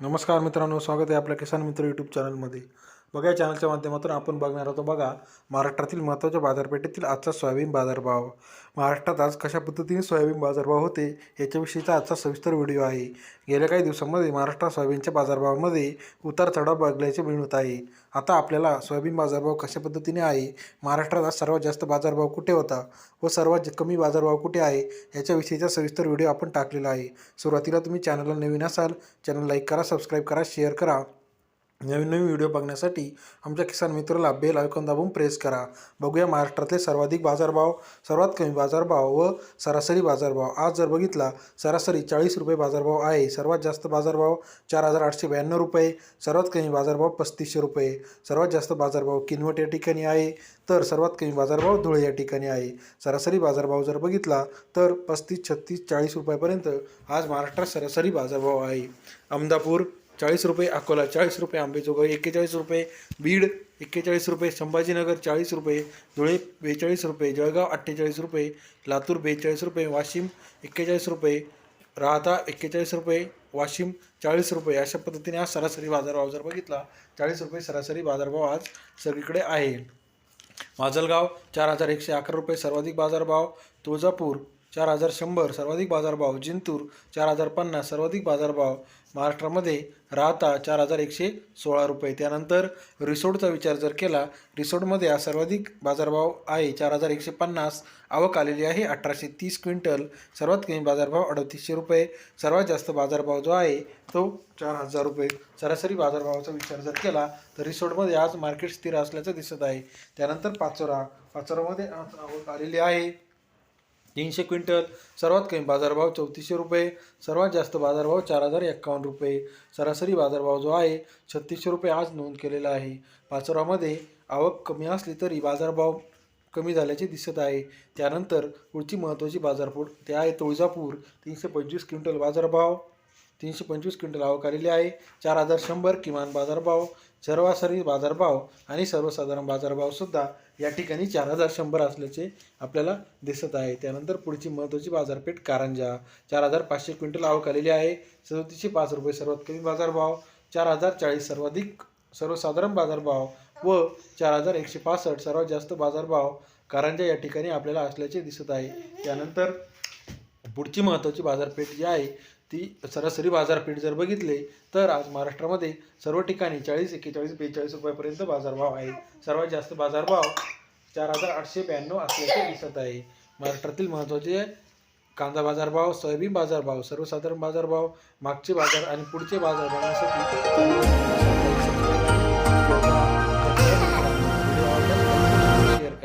नमस्कार मित्रांनो स्वागत आहे आपल्या किसान मित्र यूट्यूब चॅनलमध्ये बघा या चॅनलच्या माध्यमातून आपण बघणार आहोत. बघा महाराष्ट्रातील महत्त्वाच्या बाजारपेठेतील आजचा सोयाबीन बाजारभाव. महाराष्ट्रात आज कशा पद्धतीने सोयाबीन बाजारभाव होते याच्याविषयीचा आजचा सविस्तर व्हिडिओ आहे. गेल्या काही दिवसांमध्ये महाराष्ट्रात सोयाबीनच्या बाजारभावामध्ये उतार चढाव बघल्याचे मिळत आहे. आता आपल्याला सोयाबीन बाजारभाव कशा पद्धतीने आहे महाराष्ट्रात आज सर्वात जास्त बाजारभाव कुठे होता व सर्वात कमी बाजारभाव कुठे आहे याच्याविषयीचा सविस्तर व्हिडिओ आपण टाकलेला आहे. सुरुवातीला तुम्ही चॅनलला नवीन असाल चॅनल लाईक करा सबस्क्राईब करा शेअर करा. नवीन नवीन व्हिडिओ बघण्यासाठी आमच्या किसान मित्राला बेल आयकॉन दाबून प्रेस करा. बघूया महाराष्ट्रातले सर्वाधिक बाजारभाव सर्वात कमी बाजारभाव व सरासरी बाजारभाव. आज जर बघितला सरासरी चाळीस रुपये बाजारभाव आहे. सर्वात जास्त बाजारभाव चार हजार आठशे ब्याण्णव रुपये सर्वात कमी बाजारभाव पस्तीसशे रुपये. सर्वात जास्त बाजारभाव किनवट या ठिकाणी आहे तर सर्वात कमी बाजारभाव धुळे या ठिकाणी आहे. सरासरी बाजारभाव जर बघितला तर पस्तीस छत्तीस चाळीस रुपयापर्यंत आज महाराष्ट्रात सरासरी बाजारभाव आहे. अहमदापूर चाळीस रुपये अकोला चाळीस रुपये आंबेजोगाई एक्केचाळीस रुपये बीड एक्केचाळीस रुपये संभाजीनगर चाळीस रुपये धुळे बेचाळीस रुपये जळगाव अठ्ठेचाळीस रुपये लातूर बेचाळीस रुपये वाशिम एक्केचाळीस रुपये राहता एक्केचाळीस रुपये वाशिम चाळीस रुपये. अशा पद्धतीने आज सरासरी बाजारभाव जर बघितला चाळीस रुपये सरासरी बाजारभाव आज सगळीकडे आहे. माजलगाव चार हजार एकशे अकरा रुपये सर्वाधिक बाजारभाव. तुळजापूर चार हजार शंभर सर्वाधिक बाजारभाव जिंतूर चार हजार पन्नास सर्वाधिक बाजारभाव महाराष्ट्रामध्ये राहता चार हजार एकशे सोळा रुपये. त्यानंतर रिसोडचा विचार जर केला रिसोडमध्ये हा सर्वाधिक बाजारभाव आहे चार हजार एकशे पन्नास. आवक आलेली आहे अठराशे तीस क्विंटल. सर्वात कमी बाजारभाव अडतीसशे रुपये. सर्वात जास्त बाजारभाव जो आहे तो चार हजार रुपये. सरासरी बाजारभावाचा विचार जर केला तर रिसोडमध्ये आज मार्केट स्थिर असल्याचं दिसत आहे. त्यानंतर पाचोरा. पाचोरामध्ये आज आवक आलेली आहे. तीनशे क्विंटल. सर्वात कमी बाजारभाव चौतीसशे रुपये. सर्वात जास्त बाजारभाव चार हजार एक्कावन्न रुपये. सरासरी बाजारभाव जो आहे छत्तीसशे रुपये आज नोंद केलेला आहे. पाचोरामध्ये आवक कमी असली तरी बाजारभाव कमी झाल्याचे दिसत आहे. त्यानंतर पुढची महत्त्वाची बाजारपेठ ते आहे तुळजापूर. तीनशे पंचवीस क्विंटल बाजारभाव. तीनशे पंचवीस क्विंटल आवक आलेली आहे. चार हजार शंभर किमान बाजारभाव सरासरी बाजारभाव आणि सर्वसाधारण बाजारभावसुद्धा या ठिकाणी चार हजार शंभर असल्याचे आपल्याला दिसत आहे. त्यानंतर पुढची महत्त्वाची बाजारपेठ कारंजा. चार हजार पाचशे क्विंटल आवक आलेली आहे. सदतीसशे पाच रुपये सर्वात कमी बाजारभाव चार हजार चाळीस सर्वाधिक सर्वसाधारण बाजारभाव व चार हजार एकशे पासष्ट सर्वात जास्त बाजारभाव कारंजा या ठिकाणी आपल्याला असल्याचे दिसत आहे. त्यानंतर पुढची महत्त्वाची बाजारपेठ जी आहे ती सरासरी बाजारपेठ जर बघितले तर आज महाराष्ट्रामध्ये सर्व ठिकाणी चाळीस एक्केचाळीस बेचाळीस रुपयापर्यंत बाजारभाव आहे सर्वात जास्त बाजारभाव चार हजार आठशे ब्याण्णव असल्याचे दिसत आहे. महाराष्ट्रातील महत्त्वाचे कांदा बाजारभाव सोयाबीन बाजारभाव सर्वसाधारण बाजारभाव मागचे बाजार आणि पुढचे बाजार